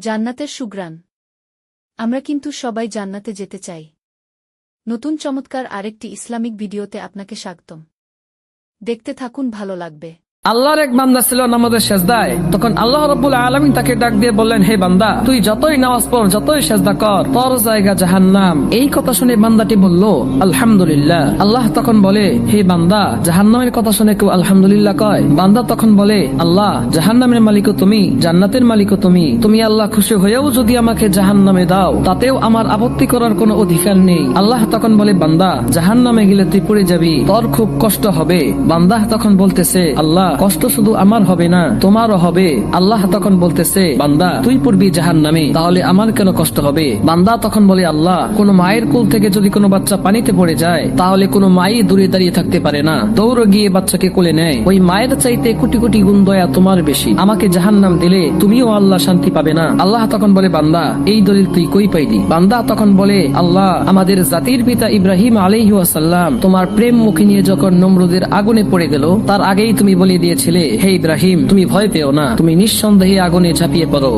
জান্নাতের সুগ্রাণ। আমরা কিন্তু সবাই জান্নাতে যেতে চাই। নতুন চমৎকার আরেকটি ইসলামিক ভিডিওতে আপনাকে স্বাগতম। দেখতে থাকুন, ভালো লাগবে। আল্লাহর এক বান্দা ছিল নামাজের সেজদায়। তখন আল্লাহ রব্বুল আলমিন তাকে ডাক দিয়ে বললেন, হে বান্দা, তুই যতই নামাজ পড়, যতই সেজদা কর, তোর জায়গা জাহান্নাম। এই কথা শুনে বান্দাটি বলল, আলহামদুলিল্লাহ। আল্লাহ তখন বলে, হে বান্দা, জাহান্নামের কথা শুনে কেউ আলহামদুলিল্লাহ কয়? বান্দা তখন বলে, আল্লাহ, জাহান্নামের মালিকও তুমি, জান্নাতের মালিকও তুমি। তুমি আল্লাহ খুশি হয়েও যদি আমাকে জাহান্নামে দাও, তাতেও আমার আপত্তি করার কোনো অধিকার নেই। আল্লাহ তখন বলে, বান্দা, জাহান্নামে গেলে তুই পড়ে যাবি, তোর খুব কষ্ট হবে। বান্দা তখন বলতেছে, আল্লাহ কষ্ট শুধু আমার হবে না, তোমারও হবে। আল্লাহ তখন বলতেছে, বান্দা, তুই পড়বি জাহান নামে তাহলে আমার কেন কষ্ট হবে? বান্দা তখন বলে, আল্লাহ, কোন মায়ের কোল থেকে যদি কোনো বাচ্চা পানিতে পড়ে যায়, তাহলে কোনো মাই দূরে দাঁড়িয়ে থাকতে পারে না। দৌড় গিয়ে বাচ্চাকে কোলে নেয়। ওই মায়ের চাইতে কোটি কোটি গুণ দয়া তোমার বেশি। আমাকে জাহান নাম দিলে তুমিও আল্লাহ শান্তি পাবে না। আল্লাহ তখন বলে, বান্দা, এই দলিল তুই কই পাইলি? বান্দা তখন বলে, আল্লাহ, আমাদের জাতির পিতা ইব্রাহিম আলহিহাসাল্লাম তোমার প্রেম মুখী নিয়ে যখন নমরুদের আগুনে পড়ে গেল, তার আগেই তুমি বলে দিয়েছিলে হে ইব্রাহিম তুমি ভয় পেও না তুমি নিঃসন্দেহে আগুনে ঝাঁপিয়ে পড়ো।